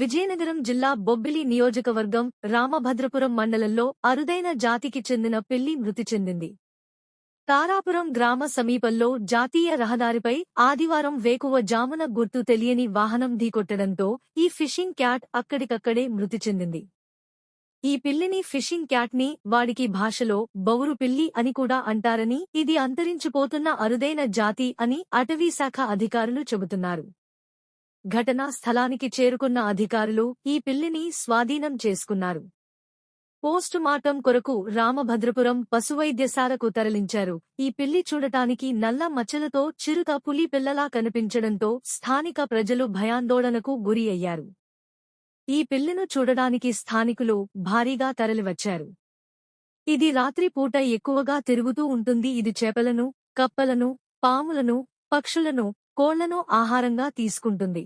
విజయనగరం జిల్లా బొబ్బిలి నియోజకవర్గం రామభద్రపురం మండలంలో అరుదైన జాతికి చెందిన పిల్లి మృతి చెందింది. తారాపురం గ్రామ సమీపంలో జాతీయ రహదారిపై ఆదివారం వేకువ జామున గుర్తు తెలియని వాహనం ఢీకొట్టడంతో ఈ ఫిషింగ్ క్యాట్ అక్కడికక్కడే మృతి చెందింది. ఈ పిల్లిని ఫిషింగ్ క్యాట్ని వాడికి భాషలో బౌరు పిల్లి అని కూడా అంటారని ఇది అంతరించిపోతున్న అరుదైన జాతి అని అటవీశాఖ అధికారులు చెబుతున్నారు. ఘటనా స్థలానికి చేరుకున్న అధికారులు ఈ పిల్లిని స్వాధీనం చేసుకున్నారు. పోస్టుమార్టం కొరకు రామభద్రపురం పశువైద్యశాలకు తరలించారు. ఈ పిల్లి చూడటానికి నల్ల మచ్చలతో చిరుత పులి పిల్లలా కనిపించడంతో స్థానిక ప్రజలు భయాందోళనకు గురి అయ్యారు. ఈ పిల్లిను చూడడానికి స్థానికులు భారీగా తరలివచ్చారు. ఇది రాత్రిపూట ఎక్కువగా తిరుగుతూ ఉంటుంది. ఇది చేపలను కప్పలను పాములను పక్షులను కోళ్ళను ఆహారంగా తీసుకుంటుంది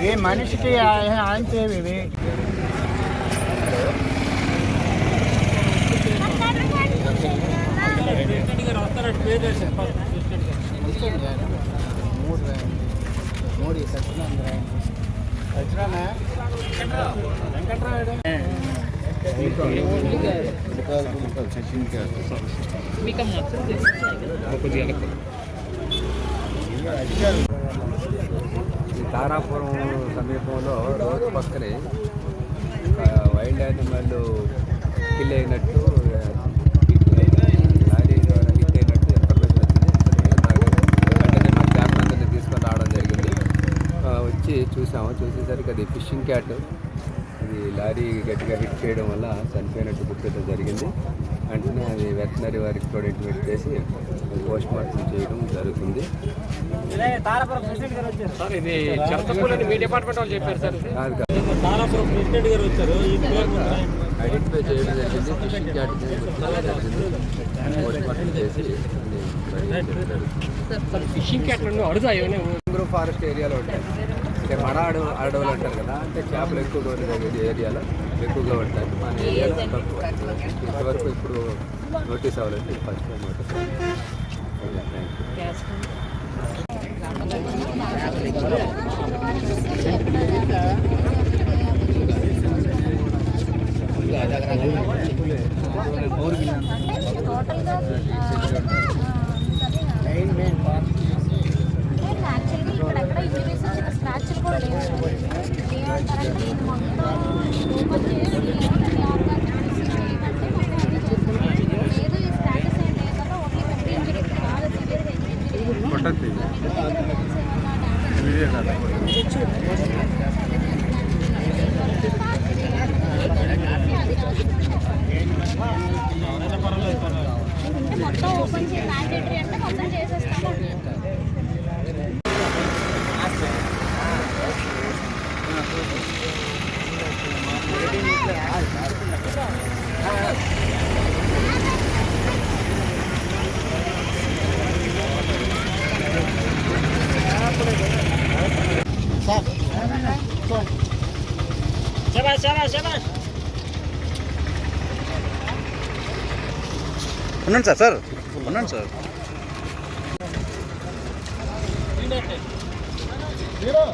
ये మనిషికి ఆంచేవి ఇవి వస్తారంటే పేరు మూడు మోడీ సత్యనారాయణ సత్యనారాయణ తారాపురం సమీపంలో రోజు పక్కనే వైల్డ్ యానిమల్ కిల్ అయినట్టు చూసాము. చూసేసరికి అది ఫిషింగ్ క్యాట్. అది లారీ గట్టిగా హిట్ చేయడం వల్ల చనిపోయినట్టు గుర్తించడం జరిగింది. వెంటనే అది వెటనరీ వారికి కూడా ఇంటిమేట్ చేసి పోస్ట్ మార్టం చేయడం జరుగుతుంది. తారపురం ప్రెసిడెంట్ గారు వచ్చారు. సార్ ఇది చెత్తపూలని మీ డిపార్ట్మెంట్ వాళ్ళు చెప్పారు సార్. ఇది. కాదు కాదు. తారాపురం ప్రెసిడెంట్ గారు వచ్చారు. ఈ పేరు మీద ఐడెంటిఫై చేయడం జరిగింది. ఫిషింగ్ క్యాట్ జరిగింది. పోస్ట్ మార్టం చేసి సార్ ఫిషింగ్ క్యాట్లు అడుగుతా ఏమైనా మ్యాంగ్రూవ్ ఫారెస్ట్ ఏరియాలో ఉంటాయి. అంటే మడ అడవు అడవులు అంటారు కదా అంటే చేపలు ఎక్కువగా ఉండే ఏరియాలో ఎక్కువగా ఉంటాయి మన ఏరియాలో తక్కువ. ఇంతవరకు ఇప్పుడు నోటీస్ అవ్వలేదు first time notice thank you సివియర్గా ఇంజరీ అంటే మొత్తం ఓపెన్ చేసి మ్యాండేటరీ అంటే మొత్తం చేసేస్తాము. శబాష్ శబాష్ శబాష్ ఉండండి సార్ సార్. ఉండండి సార్. హీరో